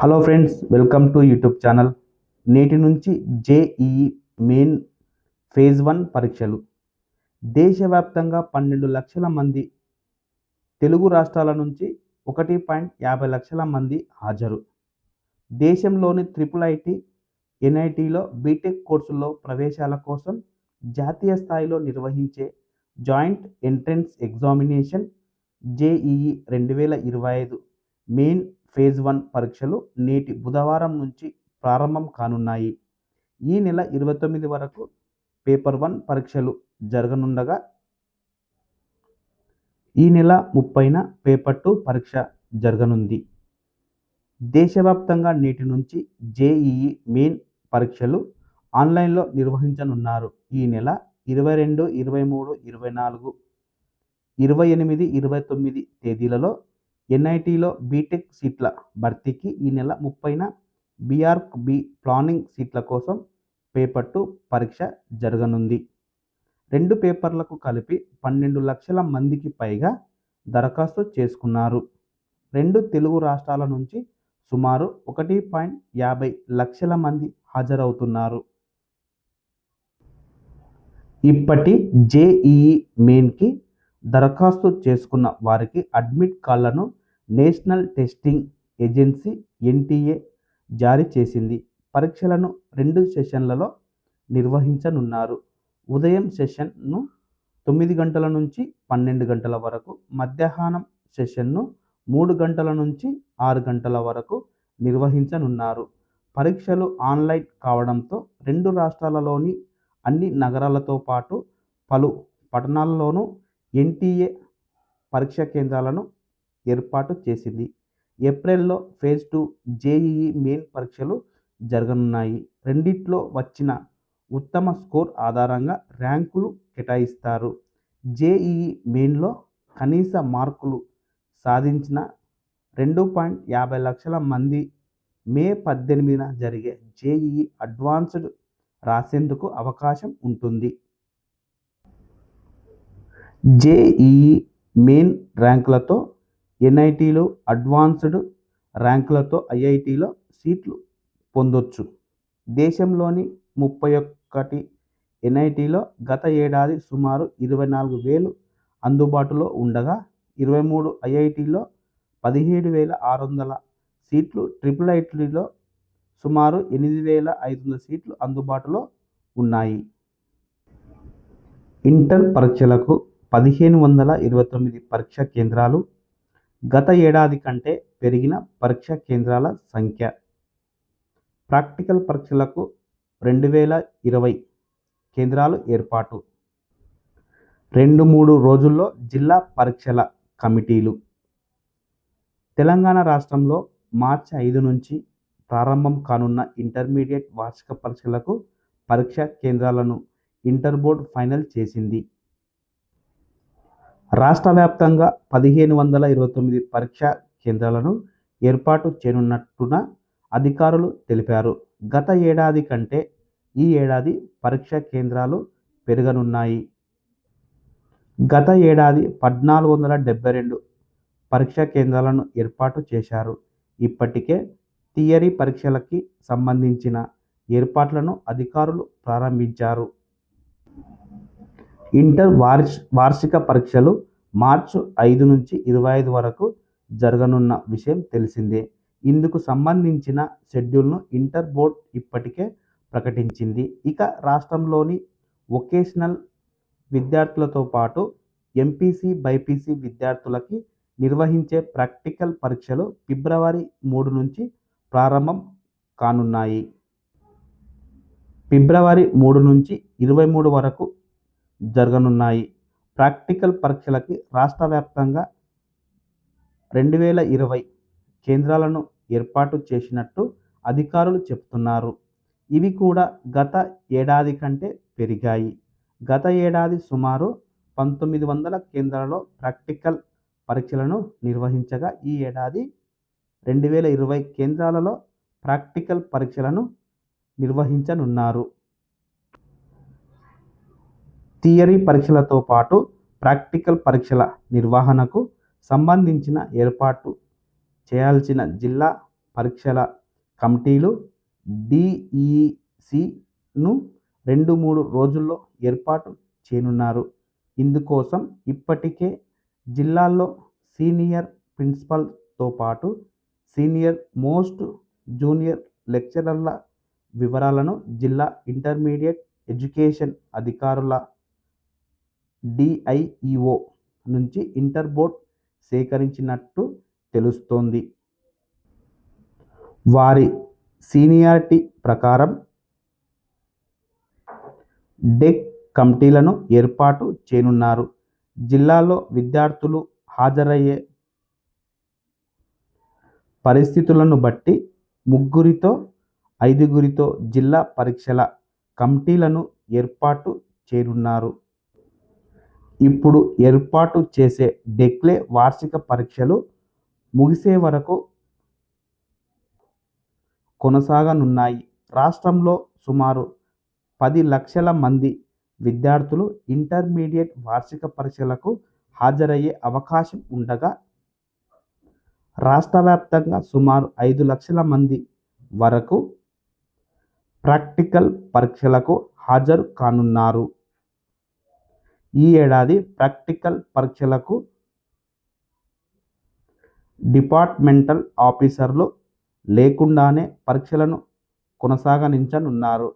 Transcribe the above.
Hello friends welcome to YouTube channel. నేటి నుంచి JEE main phase one పరీక్షలు. దేశవ్యాప్తంగా పన్నెండు లక్షల మంది తెలుగు రాష్ట్రాల నుంచి ఒకటి పాయింట్ యాభై లక్షల మంది హాజరు. దేశంలోని ట్రిపుల్ ఐటీ ఎన్ఐటీలో బీటెక్ కోర్సుల్లో ప్రవేశాల కోసం జాతీయ స్థాయిలో నిర్వహించే జాయింట్ ఎంట్రన్స్ ఎగ్జామినేషన్ జేఈఈ రెండు వేల ఇరవై ఐదు మెయిన్ ఫేజ్ వన్ పరీక్షలు నేటి బుధవారం నుంచి ప్రారంభం కానున్నాయి. ఈ నెల ఇరవై తొమ్మిది వరకు పేపర్ వన్ పరీక్షలు జరగనుండగా ఈ నెల ముప్పైన పేపర్ టూ పరీక్ష జరగనుంది. దేశవ్యాప్తంగా నేటి నుంచి జేఈఈ మెయిన్ పరీక్షలు ఆన్లైన్లో నిర్వహించనున్నారు. ఈ నెల ఇరవై రెండు ఇరవై మూడు ఇరవై నాలుగు ఇరవై ఎనిమిది ఇరవై తొమ్మిది తేదీలలో ఎన్ఐటీలో బీటెక్ సీట్ల భర్తీకి ఈ నెల ముప్పైన బీఆర్క్ బి ప్లానింగ్ సీట్ల కోసం పేపర్ టు పరీక్ష జరగనుంది. రెండు పేపర్లకు కలిపి పన్నెండు లక్షల మందికి పైగా దరఖాస్తు చేసుకున్నారు. రెండు తెలుగు రాష్ట్రాల నుంచి సుమారు ఒకటి పాయింట్ యాభై లక్షల మంది హాజరవుతున్నారు. ఇప్పటి జేఈఈ మెయిన్కి దరఖాస్తు చేసుకున్న వారికి అడ్మిట్ కార్డులను నేషనల్ టెస్టింగ్ ఏజెన్సీ ఎన్టీఏ జారీ చేసింది. పరీక్షలను రెండు సెషన్లలో నిర్వహించనున్నారు. ఉదయం సెషన్ను తొమ్మిది గంటల నుంచి పన్నెండు గంటల వరకు మధ్యాహ్నం సెషన్ను మూడు గంటల నుంచి ఆరు గంటల వరకు నిర్వహించనున్నారు. పరీక్షలు ఆన్లైన్ కావడంతో రెండు రాష్ట్రాలలోని అన్ని నగరాలతో పాటు పలు పట్టణాల్లోనూ ఎన్టీఏ పరీక్ష కేంద్రాలను ఏర్పాటు చేసింది. ఏప్రిల్లో ఫేజ్ టూ జేఈఈ మెయిన్ పరీక్షలు జరగనున్నాయి. రెండిట్లో వచ్చిన ఉత్తమ స్కోర్ ఆధారంగా ర్యాంకులు కేటాయిస్తారు. జేఈఈ మెయిన్లో కనీస మార్కులు సాధించిన రెండు పాయింట్ యాభై లక్షల మంది మే పద్దెనిమిదిన జరిగే జేఈఈ అడ్వాన్స్డ్ రాసేందుకు అవకాశం ఉంటుంది. జేఈఈ మెయిన్ ర్యాంకులతో ఎన్ఐటీలో అడ్వాన్స్డ్ ర్యాంకులతో ఐఐటీలో సీట్లు పొందొచ్చు. దేశంలోని ముప్పై ఒక్కటి ఎన్ఐటీలో గత ఏడాది సుమారు ఇరవై నాలుగు వేలు అందుబాటులో ఉండగా ఇరవై మూడు ఐఐటీలో పదిహేడు వేల ఆరు వందల సీట్లు ట్రిపుల్ ఐటీలో సుమారు ఎనిమిది వేల ఐదు వందల సీట్లు అందుబాటులో ఉన్నాయి. ఇంటర్ పరీక్షలకు పదిహేను వందల ఇరవై తొమ్మిది పరీక్షా కేంద్రాలు గత ఏడాది కంటే పెరిగిన పరీక్షా కేంద్రాల సంఖ్య. ప్రాక్టికల్ పరీక్షలకు రెండు వేల ఇరవై కేంద్రాలు ఏర్పాటు. రెండు మూడు రోజుల్లో జిల్లా పరీక్షల కమిటీలు. తెలంగాణ రాష్ట్రంలో మార్చి ఐదు నుంచి ప్రారంభం కానున్న ఇంటర్మీడియట్ వార్షిక పరీక్షలకు పరీక్షా కేంద్రాలను ఇంటర్ బోర్డ్ ఫైనల్ చేసింది. రాష్ట్ర వ్యాప్తంగా పదిహేను వందల ఇరవై తొమ్మిది పరీక్షా కేంద్రాలను ఏర్పాటు చేయనున్నట్టున అధికారులు తెలిపారు. గత ఏడాది కంటే ఈ ఏడాది పరీక్షా కేంద్రాలు పెరగనున్నాయి. గత ఏడాది పద్నాలుగు వందల డెబ్బై రెండు పరీక్షా కేంద్రాలను ఏర్పాటు చేశారు. ఇప్పటికే థియరీ పరీక్షలకి సంబంధించిన ఏర్పాట్లను అధికారులు ప్రారంభించారు. ఇంటర్ వార్ష్ వార్షిక పరీక్షలు మార్చి ఐదు నుంచి ఇరవై ఐదు వరకు జరగనున్న విషయం తెలిసిందే. ఇందుకు సంబంధించిన షెడ్యూల్ను ఇంటర్ బోర్డ్ ఇప్పటికే ప్రకటించింది. ఇక రాష్ట్రంలోని వొకేషనల్ విద్యార్థులతో పాటు ఎంపీసీ బైపీసీ విద్యార్థులకి నిర్వహించే ప్రాక్టికల్ పరీక్షలు ఫిబ్రవరి మూడు నుంచి ప్రారంభం కానున్నాయి. ఫిబ్రవరి మూడు నుంచి ఇరవై మూడు వరకు జరగనున్నాయి. ప్రాక్టికల్ పరీక్షలకి రాష్ట్ర వ్యాప్తంగా రెండు వేల ఇరవై కేంద్రాలను ఏర్పాటు చేసినట్టు అధికారులు చెబుతున్నారు. ఇవి కూడా గత ఏడాది కంటే పెరిగాయి. గత ఏడాది సుమారు పంతొమ్మిది వందల కేంద్రాలలో ప్రాక్టికల్ పరీక్షలను నిర్వహించగా ఈ ఏడాది రెండు వేల ఇరవై కేంద్రాలలో ప్రాక్టికల్ పరీక్షలను నిర్వహించనున్నారు. థియరీ పరీక్షలతో పాటు ప్రాక్టికల్ పరీక్షల నిర్వహణకు సంబంధించిన ఏర్పాటు చేయాల్సిన జిల్లా పరీక్షల కమిటీలు డిఈసిను రెండు మూడు రోజుల్లో ఏర్పాటు చేయనున్నారు. ఇందుకోసం ఇప్పటికే జిల్లాల్లో సీనియర్ ప్రిన్సిపాల్తో పాటు సీనియర్ మోస్ట్, జూనియర్ లెక్చరర్ల వివరాలను జిల్లా ఇంటర్మీడియట్ ఎడ్యుకేషన్ అధికారుల డిఐఈఓ నుంచి ఇంటర్ సేకరించినట్టు తెలుస్తోంది. వారి సీనియారిటీ ప్రకారం డెక్ కమిటీలను ఏర్పాటు చేయనున్నారు. జిల్లాలో విద్యార్థులు హాజరయ్యే పరిస్థితులను బట్టి ముగ్గురితో, ఐదుగురితో జిల్లా పరీక్షల కమిటీలను ఏర్పాటు చేయనున్నారు. ఇప్పుడు ఏర్పాటు చేసే డెక్లే వార్షిక పరీక్షలు ముగిసే వరకు కొనసాగనున్నాయి. రాష్ట్రంలో సుమారు పది లక్షల మంది విద్యార్థులు ఇంటర్మీడియట్ వార్షిక పరీక్షలకు హాజరయ్యే అవకాశం ఉండగా రాష్ట్ర వ్యాప్తంగా సుమారు ఐదు లక్షల మంది వరకు ప్రాక్టికల్ పరీక్షలకు హాజరు కానున్నారు. ఈ ఏడాది ప్రాక్టికల్ పరీక్షలకు డిపార్ట్మెంటల్ ఆఫీసర్లు లేకుండానే పరీక్షలను కొనసాగించనున్నారు.